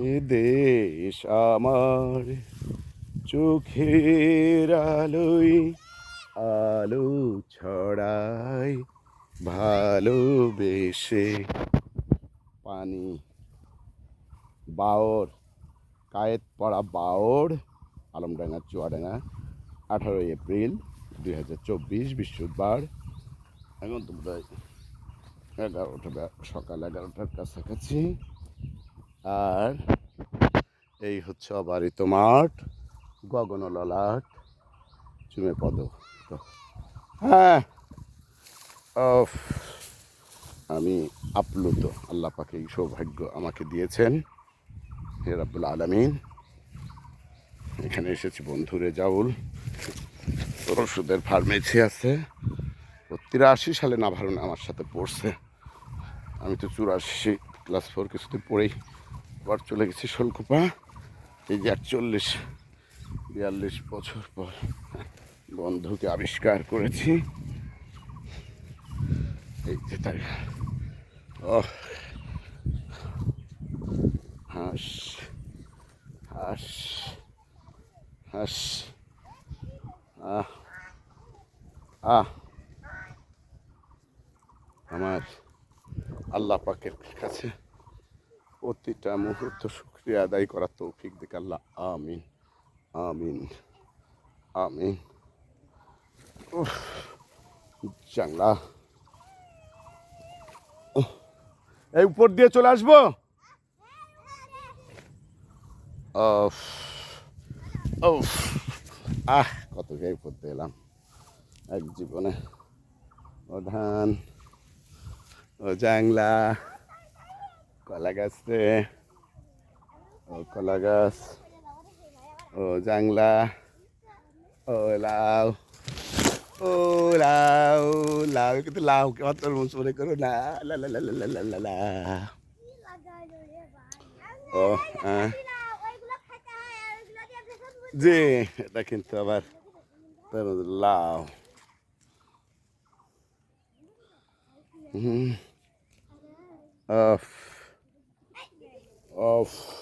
এ দেশ আমার চোখের আলোয়, আলো ছড়ায়, ভালোবেসে পানি। বাওর, কায়েত পড়া বাওর, আলমডাঙ্গা, চুয়াডাঙ্গা, আঠারোই এপ্রিল দুই হাজার চব্বিশ, বৃহস্পতিবার। এখন তো বোধ হয় এগারোটা, সকাল এগারোটার কাছাকাছি। আর এই হচ্ছে অবারিত মাঠ গগন ললাট চুমে পদ। হ্যাঁ আমি আপ্লুত, আল্লাহ পাকে এই সৌভাগ্য আমাকে দিয়েছেন। হে রাব্বুল আলমিন, এখানে এসেছি বন্ধু রেজাউল ওষুধের ফার্মেসি আছে। তিরাশি সালে না ভালো আমার সাথে পড়ছে। আমি তো চুরাশি, ক্লাস ফোর কিছুদিন পরেই আবার চলে গেছি শোলকুপা। এই যে একচল্লিশ বিয়াল্লিশ বছর পর বন্ধুকে আবিষ্কার করেছি। এই যে তাই ও হাস হাস হাস, আহ আহ, আমার আল্লাহ পাকের কাছে প্রতিটা মুহূর্ত শুক্রিয়া আদায় করার তৌফিক দিক আল্লাহ। আমিন। আমিন। আমিন। জাংলা এই উপর দিয়ে চলে আসব? আহ, কত উপর দিয়ে এলাম। এক জীবনে। ও ধান ও জাংলা কলা গাছ ও কলা গাছ ও জাংলা ও লাউ ও লাউ লাউ কিন্তু লাউ কে অত মনে করো না লা লা লা লা লা লা লা ও হ্যাঁ জি এটা কিন্তু আবার তোর লাউ হুম অফ of